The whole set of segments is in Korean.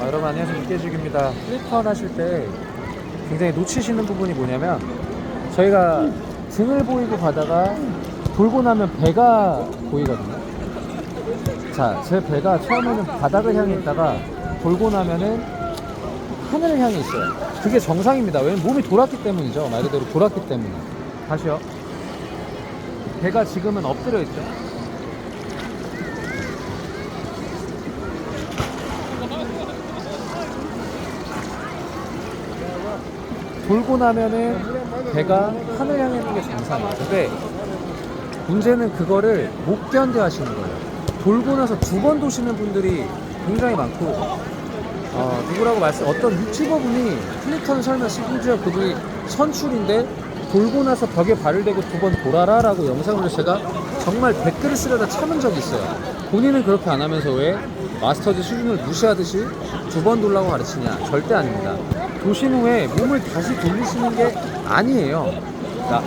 여러분 안녕하세요. 육개죽입니다. 플리턴 하실 때 굉장히 놓치시는 부분이 뭐냐면 저희가 등을 보이고 가다가 돌고 나면 배가 보이거든요. 자 제 배가 처음에는 바닥을 향해 있다가 돌고 나면은 하늘을 향해 있어요. 그게 정상입니다. 왜냐면 몸이 돌았기 때문이죠. 말 그대로 돌았기 때문에. 다시요 배가 지금은 엎드려 있죠 돌고 나면은 배가 하늘 향해 있는 게 정상이에요. 근데 문제는 그거를 못 견뎌 하시는 거예요. 돌고 나서 두 번 도시는 분들이 굉장히 많고, 어, 누구라고 말씀, 어떤 유튜버 분이 플리턴 설명 심지어 그분이 선출인데 돌고 나서 벽에 발을 대고 두 번 돌아라 라고 영상을 제가 정말 댓글을 쓰려다 참은 적이 있어요. 본인은 그렇게 안 하면서 왜 마스터즈 수준을 무시하듯이 두 번 돌라고 가르치냐? 절대 아닙니다. 도신 후에 몸을 다시 돌리시는 게 아니에요. 자,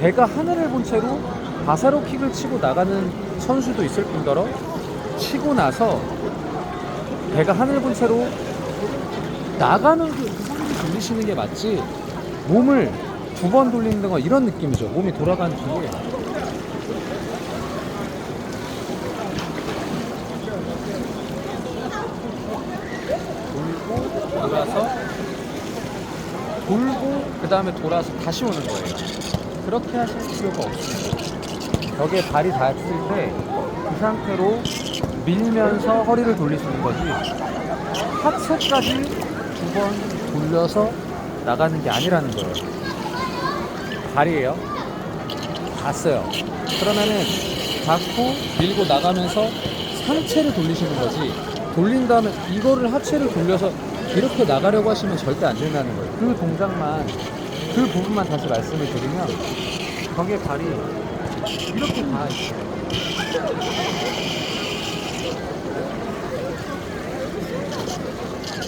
배가 하늘을 본 채로 바사로 킥을 치고 나가는 선수도 있을 뿐더러 치고 나서 배가 하늘 본 채로 나가는 그 상을 돌리시는 게 맞지 몸을 두 번 돌리는 건 이런 느낌이죠. 몸이 돌아가는 중에 돌고 돌아서 돌고 그 다음에 돌아서 다시 오는 거예요. 그렇게 하실 필요가 없습니다. 벽에 발이 닿았을 때 그 상태로 밀면서 허리를 돌리시는 거지 하체까지 두 번 돌려서 나가는 게 아니라는 거예요. 발이에요. 닿았어요. 그러면은 닿고 밀고 나가면서 상체를 돌리시는 거지 돌린 다음에 이거를 하체를 돌려서 이렇게 나가려고 하시면 절대 안 된다는 거예요. 그 동작만 그 부분만 다시 말씀을 드리면 벽에 발이 이렇게 닿아 있어요.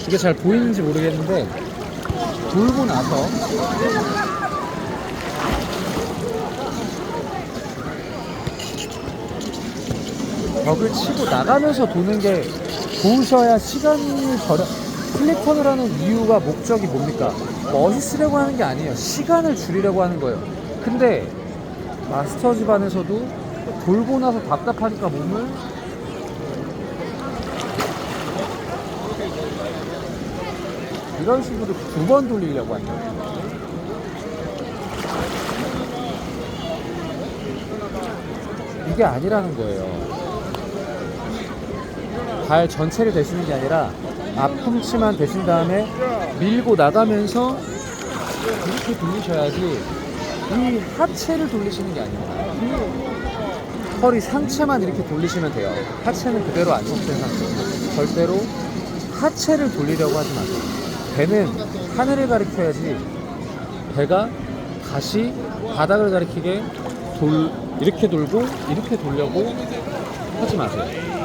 이게 잘 보이는지 모르겠는데 돌고 나서 벽을 치고 나가면서 도는 게 좋으셔야 시간이 절약 플리턴을 하는 이유가 목적이 뭡니까? 멋있으려고 하는 게 아니에요. 시간을 줄이려고 하는 거예요. 근데 마스터 집안에서도 돌고 나서 답답하니까 몸을 이런 식으로 두 번 돌리려고 하는 거예요 이게 아니라는 거예요. 발 전체를 대시는 게 아니라 앞꿈치만 대신 다음에 밀고 나가면서 이렇게 돌리셔야지 이 하체를 돌리시는 게. 이 허리 상체만 이렇게 돌리시면 돼요. 하체는 그대로 안정된 상태. 절대로 하체를 돌리려고 하지 마세요. 배는 하늘을 가리켜야지 배가 다시 바닥을 가리키게 돌 이렇게 돌고 이렇게 돌려고 하지 마세요.